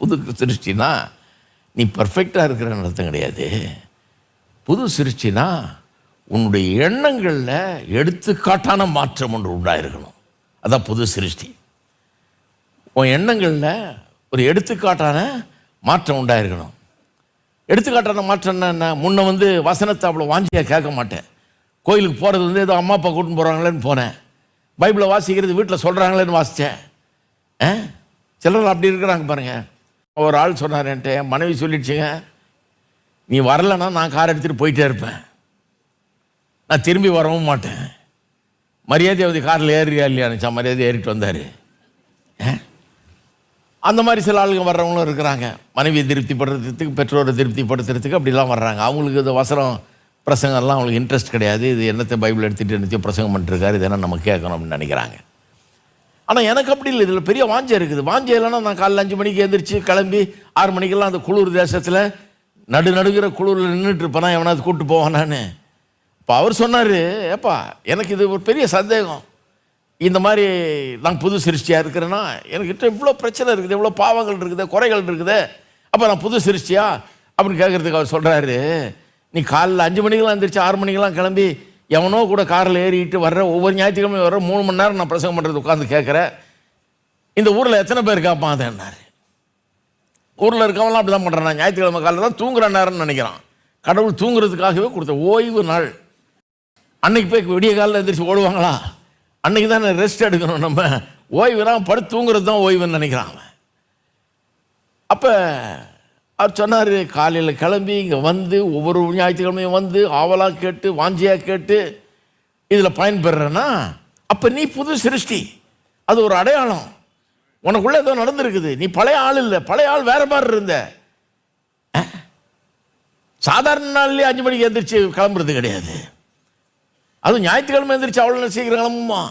புது சிருஷ்டினா நீ பர்ஃபெக்டாக இருக்கிறன்னு அர்த்தம் கிடையாது. புது சிருஷ்டினா உன்னுடைய எண்ணங்களில் எடுத்துக்காட்டான மாற்றம் ஒன்று உண்டாயிருக்கணும். அதான் புது சிருஷ்டி. உன் எண்ணங்களில் ஒரு எடுத்துக்காட்டான மாற்றம் உண்டாயிருக்கணும். எடுத்துக்காட்டான மாற்றம் என்ன முன்ன வந்து வசனத்தை அவ்வளோ வாஞ்சியாக கேட்க மாட்டேன். கோயிலுக்கு போகிறது வந்து ஏதோ அம்மா அப்பா கூட்டின்னு போகிறாங்களேன்னு போனேன். பைபிளை வாசிக்கிறது வீட்டில் சொல்கிறாங்களேன்னு வாசித்தேன் ஆ? சிலர் அப்படி இருக்கிறாங்க பாருங்கள் ஒரு ஆள் சொன்னார் என்கிட்ட என் மனைவி சொல்லிடுச்சுங்க. நீ வரலைன்னா நான் கார் எடுத்துகிட்டு போயிட்டே இருப்பேன். நான் திரும்பி வரவும் மாட்டேன். மரியாதையாவது காரில் ஏறியா இல்லையா? மரியாதை ஏறிட்டு வந்தார். அந்த மாதிரி சில ஆளுங்க வர்றவங்களும் இருக்கிறாங்க. மனைவியை திருப்திப்படுத்துறதுக்கு பெற்றோரை திருப்திப்படுத்துறதுக்கு அப்படிலாம் வர்றாங்க. அவங்களுக்கு இது வசனம் பிரசங்கம்லாம் அவங்களுக்கு இன்ட்ரெஸ்ட் கிடையாது. இது என்னத்தை பைபிள் எடுத்துகிட்டு என்னத்தையும் பிரசங்கம் பண்ணிருக்காரு இதெல்லாம் நம்ம கேட்கணும் அப்படின்னு நினைக்கிறாங்க. ஆனால் எனக்கு அப்படி இல்லை. இதில் பெரிய வாஞ்சை இருக்குது. வாஞ்சை இல்லைன்னா நான் காலைல அஞ்சு மணிக்கு எழுந்திரிச்சு கிளம்பி ஆறு மணிக்கெல்லாம் அந்த குளிர் தேசத்தில் நடு நடுகிற குளிரில் நின்றுட்டு இருப்பேனா? எவனாவது கூப்பிட்டு போவான் நான். இப்போ அவர் சொன்னார் ஏப்பா எனக்கு இது ஒரு பெரிய சந்தேகம். இந்த மாதிரி நான் புது சிருஷ்டியாக இருக்கிறேன்னா எனக்கிட்ட இவ்வளோ பிரச்சனை இருக்குது இவ்வளோ பாவங்கள் இருக்குது குறைகள் இருக்குது. அப்போ நான் புது சிருஷ்டியா? அப்படின்னு கேட்குறதுக்கு அவர் சொல்கிறாரு நீ காலைல அஞ்சு மணிக்கெல்லாம் எந்திரிச்சு ஆறு மணிக்கெல்லாம் கிளம்பி எவனோ கூட காரில் ஏறிட்டு வர்ற ஒவ்வொரு ஞாயிற்றுக்கிழமை வர மூணு மணி நேரம் நான் பிரசங்கம் பண்ணுறது உட்காந்து கேட்குறேன் இந்த ஊரில் எத்தனை பேர் காப்பான் என்னார்? ஊரில் இருக்கவங்களாம் அப்படி தான் பண்ணுறான் ஞாயிற்றுக்கிழமை காலையில் தான் தூங்குற நேரம்னு நினைக்கிறான். கடவுள் தூங்குறதுக்காகவே கொடுத்த ஓய்வு நாள். அன்னைக்கு போய் விடிய காலையில் எந்திரிச்சு ஓடுவாங்களா? அன்னைக்கு தானே ரெஸ்ட் எடுக்கணும் நம்ம. ஓய்வுனா படுத்து தூங்குறது தான் ஓய்வுன்னு நினைக்கிறான் அவன். அப்போ அவர் சொன்னார் காலையில் கிளம்பி இங்கே வந்து ஒவ்வொரு ஞாயிற்றுக்கிழமையும் வந்து ஆவலாக கேட்டு வாஞ்சியாக கேட்டு இதில் பயன்பெறனா அப்போ நீ புது சிருஷ்டி. அது ஒரு அடையாளம். உனக்குள்ளே ஏதோ நடந்திருக்குது. நீ பழைய ஆள் இல்லை. பழைய ஆள் வேறு மாதிரி இருந்த. சாதாரண நாள்லேயே அஞ்சு மணிக்கு எந்திரிச்சு கிளம்புறது கிடையாது. அதுவும் ஞாயிற்றுக்கிழமை எந்திரிச்சு அவ்வளோ சீக்கிரம் கிளம்புமா?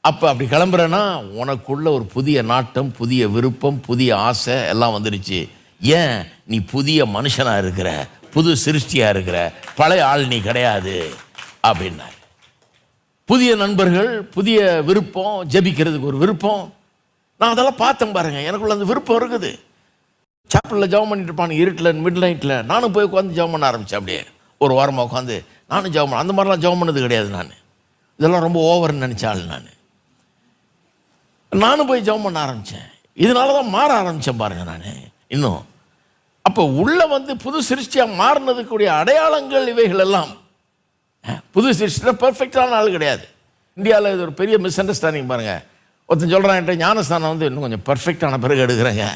அப்போ அப்படி கிளம்புறேன்னா உனக்குள்ள ஒரு புதிய நாட்டம் புதிய விருப்பம் புதிய ஆசை எல்லாம் வந்துடுச்சு ஏன் நீ புதிய மனுஷனாக இருக்கிற? புது சிருஷ்டியாக இருக்கிற? பழைய ஆள் நீ கிடையாது. அப்படின்னாரு. புதிய நண்பர்கள் புதிய விருப்பம் ஜெபிக்கிறதுக்கு ஒரு விருப்பம். நான் அதெல்லாம் பார்த்தேன் பாருங்கள் எனக்குள்ள அந்த விருப்பம் இருக்குது. சாப்பிளில் ஜெபம் பண்ணிட்டு இருப்பானு. இருட்டில் மிட் நைட்டில் நானும் போய் உட்காந்து ஜெபம் பண்ண ஆரம்பித்தேன் அப்படியே. ஒரு வாரமாக உட்காந்து நானும் ஜெபம் பண்ண அந்த மாதிரிலாம் ஜெபம் பண்ணது கிடையாது நான். இதெல்லாம் ரொம்ப ஓவர்னு நினச்ச ஆள் நான். நானும் போய் ஜெபம் பண்ண ஆரம்பித்தேன் இதனால தான் மாற ஆரம்பித்தேன் பாருங்கள் நான். இன்னும். அப்போ உள்ளே வந்து புது சிருஷ்டியாக மாறினதுக்குரிய அடையாளங்கள் இவைகள் எல்லாம் புது சிருஷ்டியில் பர்ஃபெக்டான ஆள் கிடையாது. இந்தியாவில் இது ஒரு பெரிய மிஸ் அண்டர்ஸ்டாண்டிங் பாருங்கள் ஒருத்தன் சொல்கிறான் என்கிட்ட ஞானஸ்தானம் வந்து இன்னும் கொஞ்சம் பர்ஃபெக்டான பிறகு எடுக்கிறேங்க.